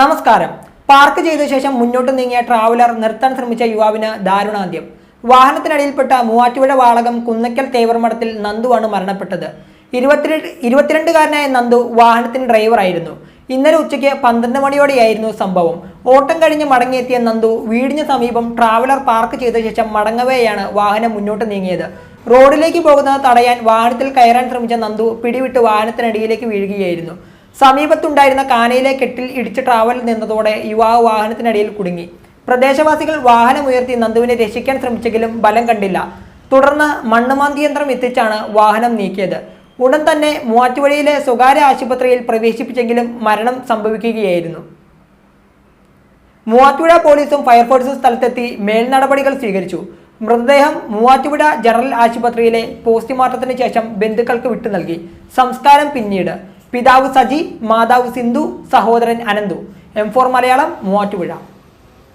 നമസ്കാരം. പാർക്ക് ചെയ്ത ശേഷം മുന്നോട്ട് നീങ്ങിയ ട്രാവലർ നിർത്താൻ ശ്രമിച്ച യുവാവിന് ദാരുണാന്ത്യം. വാഹനത്തിനടിയിൽപ്പെട്ട മൂവാറ്റുപുഴ വാളകം കുന്നക്കൽ തേവർമഠത്തിൽ നന്ദുവാണ് മരണപ്പെട്ടത്. ഇരുപത്തിരണ്ട് ഇരുപത്തിരണ്ടുകാരനായ നന്ദു വാഹനത്തിന് ഡ്രൈവറായിരുന്നു. ഇന്നലെ ഉച്ചയ്ക്ക് പന്ത്രണ്ട് മണിയോടെയായിരുന്നു സംഭവം. ഓട്ടം കഴിഞ്ഞ് മടങ്ങിയെത്തിയ നന്ദു വീടിന് സമീപം ട്രാവലർ പാർക്ക് ചെയ്ത ശേഷം മടങ്ങവെയാണ് വാഹനം മുന്നോട്ട് നീങ്ങിയത്. റോഡിലേക്ക് പോകുന്നത് തടയാൻ വാഹനത്തിൽ കയറാൻ ശ്രമിച്ച നന്ദു പിടിവിട്ട് വാഹനത്തിനടിയിലേക്ക് വീഴുകയായിരുന്നു. സമീപത്തുണ്ടായിരുന്ന കാനയിലെ കെട്ടിൽ ഇടിച്ച് ട്രാവൽ നിന്നതോടെ യുവാവ് വാഹനത്തിനടിയിൽ കുടുങ്ങി. പ്രദേശവാസികൾ വാഹനമുയർത്തി നന്ദുവിനെ രക്ഷിക്കാൻ ശ്രമിച്ചെങ്കിലും ബലം കണ്ടില്ല. തുടർന്ന് മണ്ണുമാന്തി യന്ത്രം എത്തിച്ചാണ് വാഹനം നീക്കിയത്. ഉടൻ തന്നെ മൂവാറ്റുപുഴയിലെ സ്വകാര്യ ആശുപത്രിയിൽ പ്രവേശിപ്പിച്ചെങ്കിലും മരണം സംഭവിക്കുകയായിരുന്നു. മൂവാറ്റുപുഴ പോലീസും ഫയർഫോഴ്സും സ്ഥലത്തെത്തി മേൽനടപടികൾ സ്വീകരിച്ചു. മൃതദേഹം മൂവാറ്റുപുഴ ജനറൽ ആശുപത്രിയിലെ പോസ്റ്റ്മോർട്ടത്തിന് ശേഷം ബന്ധുക്കൾക്ക് വിട്ടു നൽകി. സംസ്കാരം പിന്നീട്. പിതാവ് സജി മാതാവ് സിന്ധു സഹോദരൻ Ananthu. M four Malayalam Muvattupuzha.